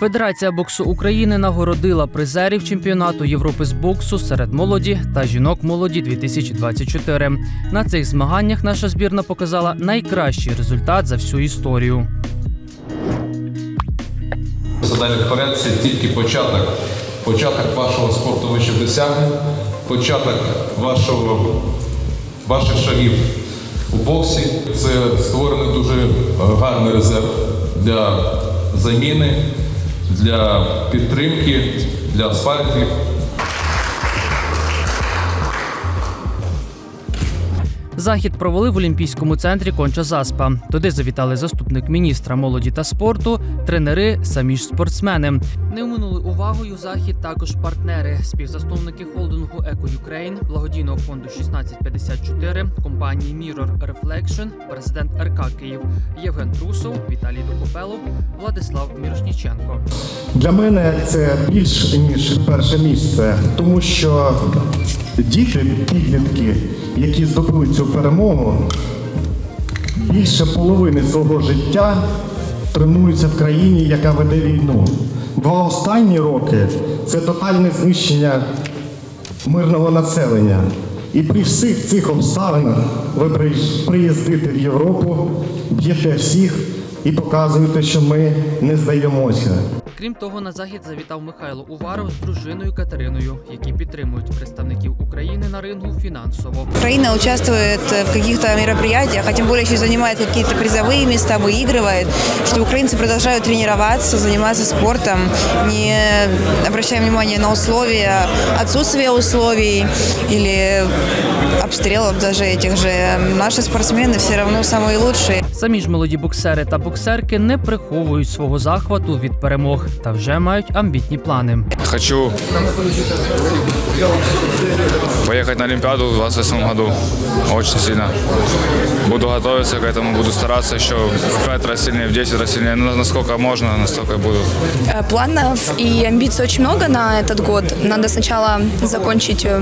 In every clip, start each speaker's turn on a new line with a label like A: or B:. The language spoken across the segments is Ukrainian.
A: Федерація боксу України нагородила призерів чемпіонату Європи з боксу серед молоді та жінок молоді 2024. На цих змаганнях наша збірна показала найкращий результат за всю історію.
B: Задалі вперед це тільки початок. Початок вашого спортових досягнень, початок вашого, ваших шагів у боксі. Це створений дуже гарний резерв для заміни, для підтримки, для спарків.
A: Захід провели в Олімпійському центрі Конча Заспа. Туди завітали заступник міністра молоді та спорту, тренери, самі ж спортсмени. Не оминули увагою захід також партнери, співзасновники холдингу Еко Юкрейн, благодійного фонду 1654, компанії Mirror Reflection, президент РК Київ Євген Трусов, Віталій Докопелов, Владислав Мірошніченко.
C: Для мене це більш ніж перше місце, тому що діти, підлітки, які здобули цю перемогу, більше половини свого життя тренуються в країні, яка веде війну. Два останні роки це тотальне знищення мирного населення. І при всіх цих обставинах ви приїздите в Європу, б'єте всіх і показуєте, що ми не здаємося.
A: Крім того, на захід завітав Михайло Уваров з дружиною Катериною, які підтримують представників України на рингу фінансово.
D: Украина участвует в каких-то мероприятиях, а тем более еще занимает какие-то призовые места, выигрывает, что украинцы продолжают тренироваться, заниматься спортом, не обращая внимания на условия, отсутствие условий или обстрелов даже этих же. Наши спортсмены все равно самые лучшие.
A: Самі ж молоді боксери та боксерки не приховують свого захвату від перемог та вже мають амбітні плани.
E: Хочу поехать на Олимпиаду в 28 году. Очень сильно. Буду готовиться к этому, буду стараться еще в 5 раз сильнее, в 10 раз сильнее. Ну, насколько можно, настолько и буду.
F: Э, Планов и амбиций очень много на этот год. Надо сначала закончить э,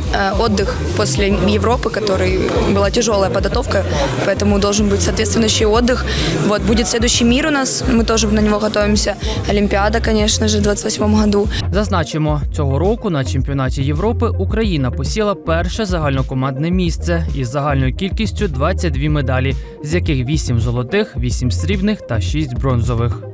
F: э, отдых после Европы, который была тяжелая подготовка, поэтому должен быть соответствующий отдых. Вот будет следующий мир у нас, мы тоже на него готовимся. Олимпиада, конечно же, в 28 году.
A: Зазначимо, цього року на чемпіонаті Європи Україна посіла перше загальнокомандне місце із загальною кількістю 22 медалі, з яких 8 золотих, 8 срібних та 6 бронзових.